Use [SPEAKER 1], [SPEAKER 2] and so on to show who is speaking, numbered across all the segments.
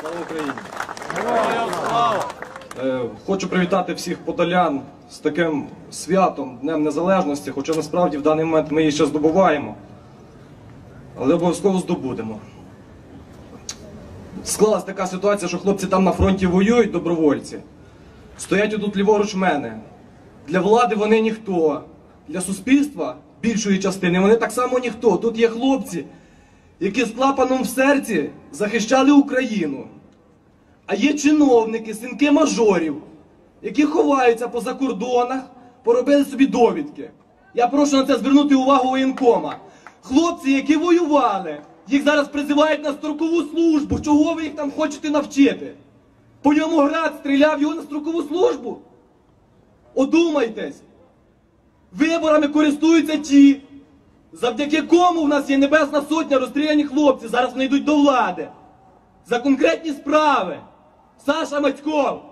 [SPEAKER 1] Слава Україні! Е, Хочу привітати всіх подолян з таким святом, Днем Незалежності, хоча насправді в даний момент ми її ще здобуваємо. Але обов'язково здобудемо. Склалась така ситуація, що хлопці там на фронті воюють, добровольці. Стоять отут ліворуч мене. Для влади вони ніхто. Для суспільства більшої частини вони так само ніхто. Тут є хлопці, які з клапаном в серці захищали Україну. А є чиновники, синки мажорів, які ховаються по закордонах, поробили собі довідки. Я прошу на це звернути увагу воєнкома. Хлопці, які воювали, їх зараз призивають на строкову службу. Чого ви їх там хочете навчити? По ньому град стріляв його на строкову службу. Одумайтесь. Виборами користуються ті, завдяки кому в нас є Небесна Сотня розстріляні хлопці. Зараз вони йдуть до влади. За конкретні справи. Саша Матьков.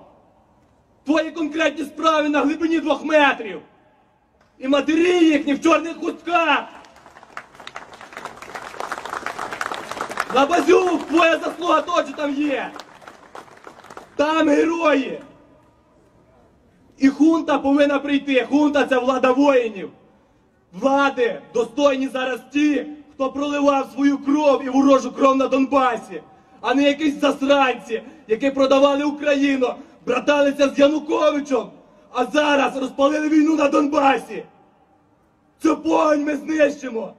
[SPEAKER 1] Твої конкретні справи на глибині двох метрів. І матері їхні в чорних хустках. Лабазюк, твоя заслуга теж там є. Там герої. І хунта повинна прийти. Хунта це влада воїнів. Влади достойні зараз ті, хто проливав свою кров і ворожу кров на Донбасі, а не якісь засранці, які продавали Україну, браталися з Януковичем, а зараз розпалили війну на Донбасі. Цю погонь ми знищимо.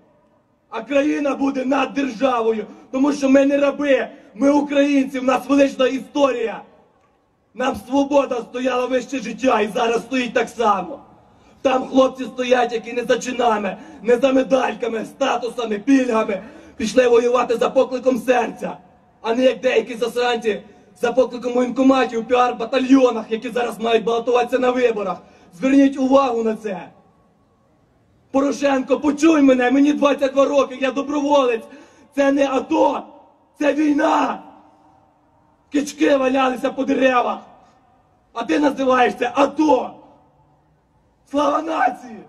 [SPEAKER 1] А країна буде над державою, тому що ми не раби, ми українці, в нас велична історія. Нам свобода стояла вище життя і зараз стоїть так само. Там хлопці стоять, які не за чинами, не за медальками, статусами, пільгами, пішли воювати за покликом серця, а не як деякі засранці за покликом воєнкоматів піар-батальйонах, які зараз мають балотуватися на виборах. Зверніть увагу на це. Порошенко, почуй мене, мені 22 роки, я доброволець. Це не АТО, це війна. Кички валялися по деревах. А ти називаєшся АТО. Слава нації!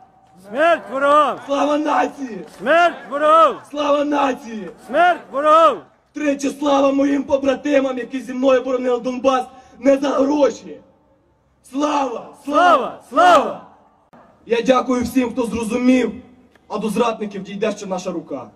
[SPEAKER 2] Смерть ворогам!
[SPEAKER 1] Слава нації!
[SPEAKER 2] Смерть ворогам!
[SPEAKER 1] Слава нації!
[SPEAKER 2] Смерть ворогам!
[SPEAKER 1] Тричі слава моїм побратимам, які зі мною боронили Донбас не за гроші. Слава!
[SPEAKER 2] Слава! Слава!
[SPEAKER 1] Я дякую всім, хто зрозумів, а до зрадників дійде ще наша рука.